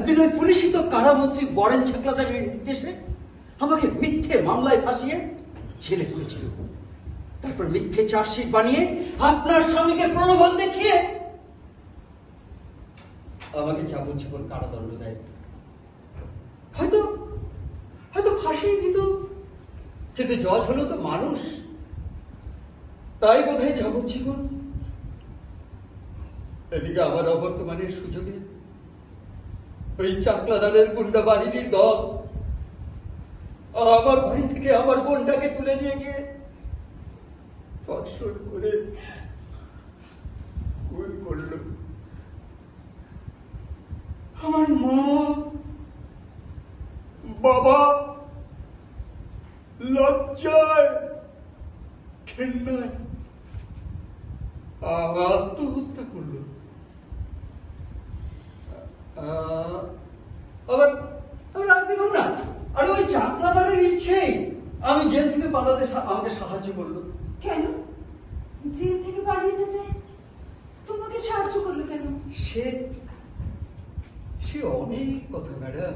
একদিন ওই পুলিশই তো কারামন্ত্রী বরেন ছাকলাদারের নির্দেশে আমাকে মিথ্যে মামলায় ফাঁসিয়ে ছেলে করেছিল তারপর মিথ্যে চার্জশিট বানিয়ে আপনার স্বামীকে প্রলোভন দেখিয়ে আমাকে যাবজ্জীবন কারাদণ্ড দেয়। হয়তো হয়তো ফাঁসিয়ে দিত, কিন্তু জজ হলো তো মানুষ। তাই বোধ বোধহয় যাবজ্জীবন এদিকে আমার অবর্তমানের সুযোগে ওই চাকলাদারের গুন্ডা বাহিনীর দল। আমার বাড়ি থেকে আমার বোনটাকে তুলে নিয়ে গিয়ে ধর্ষণ করে খুন করল। আমার মা, বাবা লজ্জায় ঘেন্নায় আত্মহত্যা করল। আবার আবার আজ দেখুন না। আরে ওই চাকলাদারের ইচ্ছেই আমি জেল থেকে পালাতে আমাকে সাহায্য করল। কেন? জেল থেকে পালিয়ে যেতে তোমাকে সাহায্য করল কেন? সে সে অনেক কথা ম্যাডাম।